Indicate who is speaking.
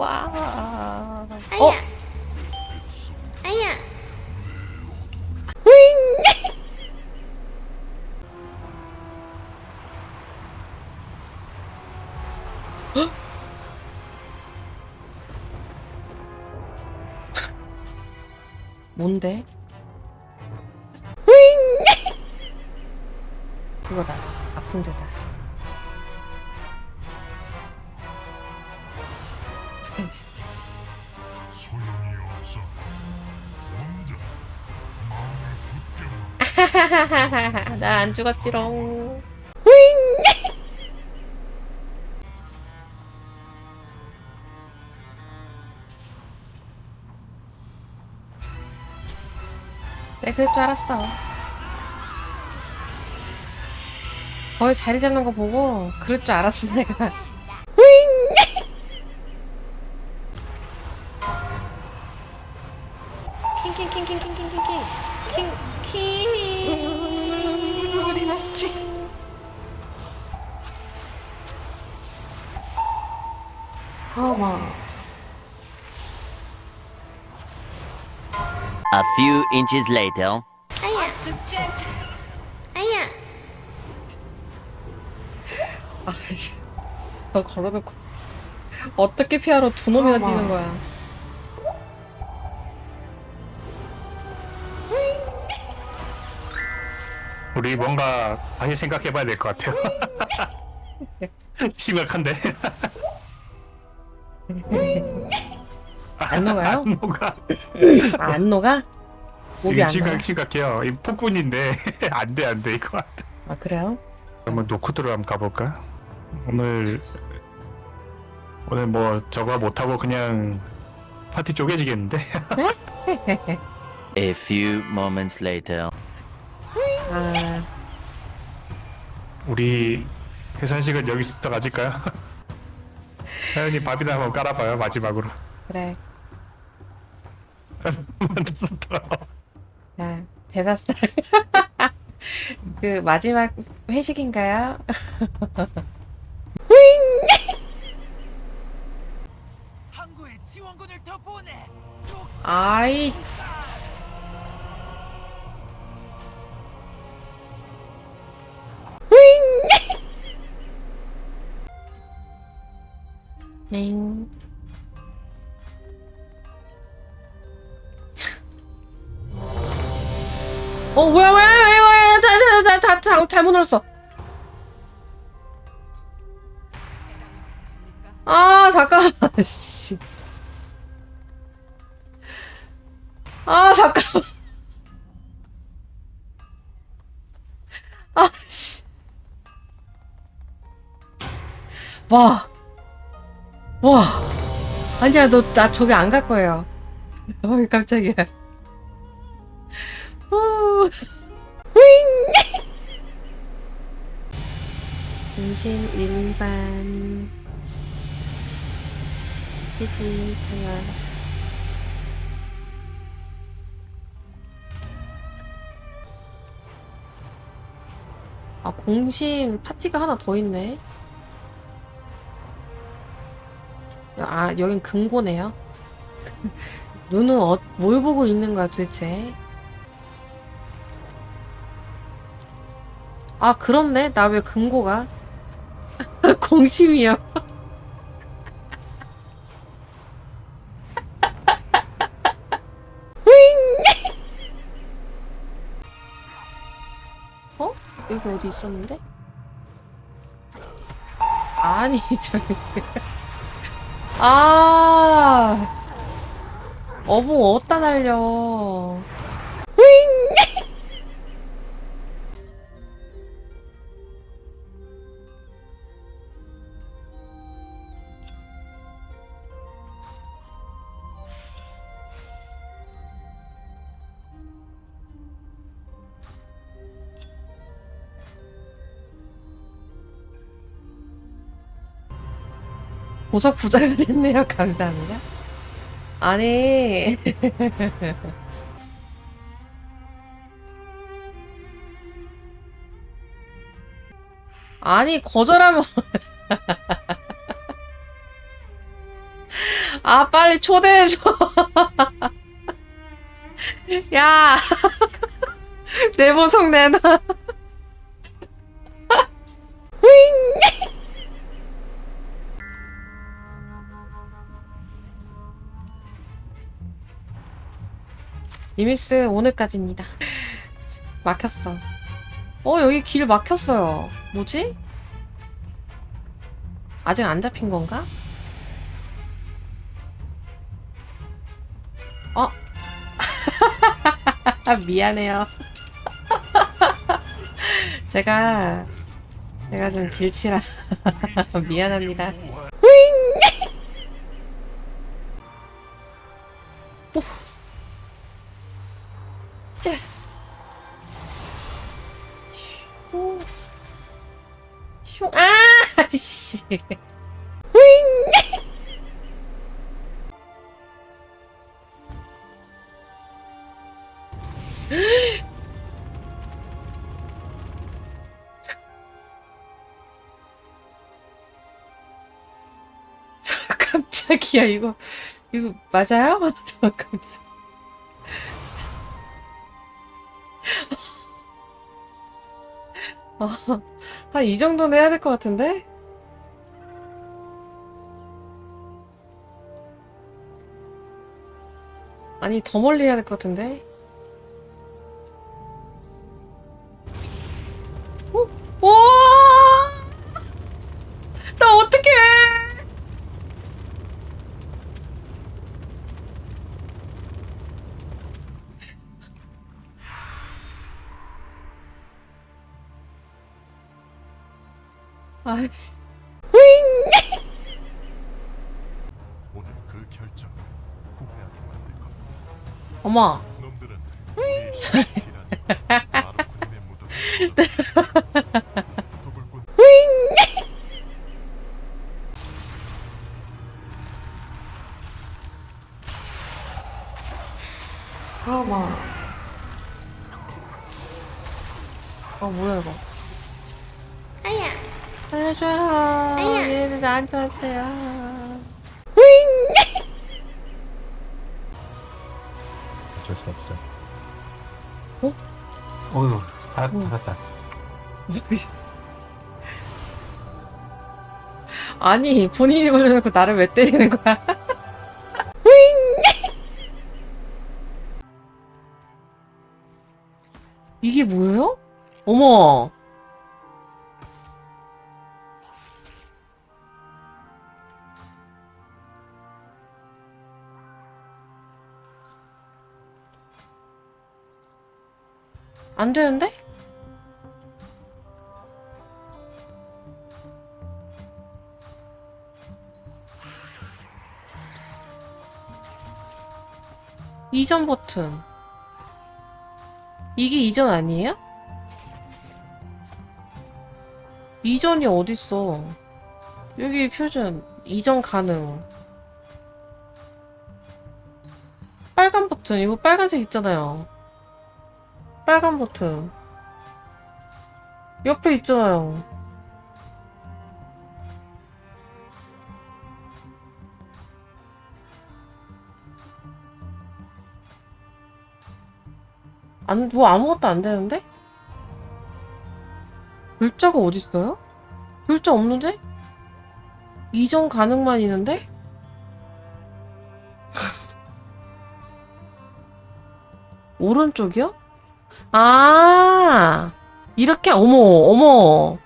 Speaker 1: 와.
Speaker 2: 아야.
Speaker 1: 어?
Speaker 2: 아야.
Speaker 1: 뭔데? 그거다. 아픈 데다.
Speaker 3: 소용이 없어. 혼자 마음을 붙들어.
Speaker 1: 나안 죽었지롱. 내 그럴 줄 알았어. 거기 자리 잡는 거 보고 그럴 줄 알았어 내가. 어머.
Speaker 4: A few inches later.
Speaker 2: 아야. 아야.
Speaker 1: 아, 씨. 저 걸어놓고 어떻게 피하러 두 놈이나. 뛰는 거야?
Speaker 5: 우리 뭔가 다시 생각해봐야 될 것 같아요. 심각한데.
Speaker 1: 안 녹아요?
Speaker 5: 안 녹아.
Speaker 1: 아, 안 녹아? 목이
Speaker 5: 이게
Speaker 1: 안 녹아?
Speaker 5: 심각, 심각해요. 이 폭군인데 안 돼, 안 돼, 이거. 안 돼.
Speaker 1: 아 그래요?
Speaker 5: 한번 노크드로 한번 가볼까? 오늘 오늘 뭐 저거 못하고 그냥 파티 쪼개지겠는데?
Speaker 4: A few moments later.
Speaker 1: 아
Speaker 5: 우리 해산식은 여기서부터 가질까요? 하연이 밥이나 한번 깔아봐요 마지막으로.
Speaker 1: 그래.
Speaker 5: 돌아와.
Speaker 1: 자 제사살. 그 마지막 회식인가요?
Speaker 6: 항구에 지원군을 더 보내.
Speaker 1: 아이. 넹. 어 뭐야 뭐야 뭐야 다다다다 다 잘못 눌렀어. 아 잠깐만 씨. 아 잠깐. 아 씨. 와. 와. 아니야 너 나 저기 안 갈 거예요. 어이 깜짝이야. 중심 일반 찌릿하여 아 공심 파티가 하나 더 있네 아 여긴 금고네요? 눈은 어, 뭘 보고 있는 거야 도대체? 아 그렇네. 나 왜 금고가? 공심이요. 어? 여기 어디 있었는데? 아니 저기 아. 어부 어디다 날려 보석 부자가 됐네요 감사합니다 아니 아니 거절하면 아, 빨리 초대해줘. 야! 내 보석 내놔. 리믹스 오늘까지입니다. 막혔어. 어, 여기 길 막혔어요. 뭐지? 아직 안 잡힌 건가? 어? 미안해요. 제가, 제가 좀 길치라 미안합니다. 오. 짜. 오. 슝, 아, 씨. 깜짝이야 이거 이거 맞아요? 저 깜짝. 어, 한이 정도는 해야 될 것 같은데? 아니 더 멀리 해야 될 것 같은데? 어? 아이씨.
Speaker 3: 오늘 그 결정 후회하게 만들 겁니다.
Speaker 1: 어머,
Speaker 3: 놈들은 우리의 시키라는 아르코님의 무덤 도굴꾼
Speaker 1: 잠깐만. 어, 뭐야, 이거. 알려줘요.
Speaker 2: 아야.
Speaker 1: 얘들 나한테 왔어요.
Speaker 5: 어쩔 수 없죠.
Speaker 1: 어?
Speaker 5: 어휴, 다,
Speaker 1: 어.
Speaker 5: 받았다.
Speaker 1: 아니, 본인이 걸려놓고 나를 왜 때리는 거야? 이게 뭐예요? 어머. 안 되는데? 이전 버튼. 이게 이전 아니에요? 이전이 어딨어? 여기 표준 이전 가능. 빨간 버튼 이거 빨간색 있잖아요. 빨간 버튼. 옆에 있잖아요. 안, 뭐 아무것도 안 되는데? 글자가 어딨어요? 글자 없는데? 이전 가능만 있는데? 오른쪽이요? 아, 이렇게, 어머, 어머.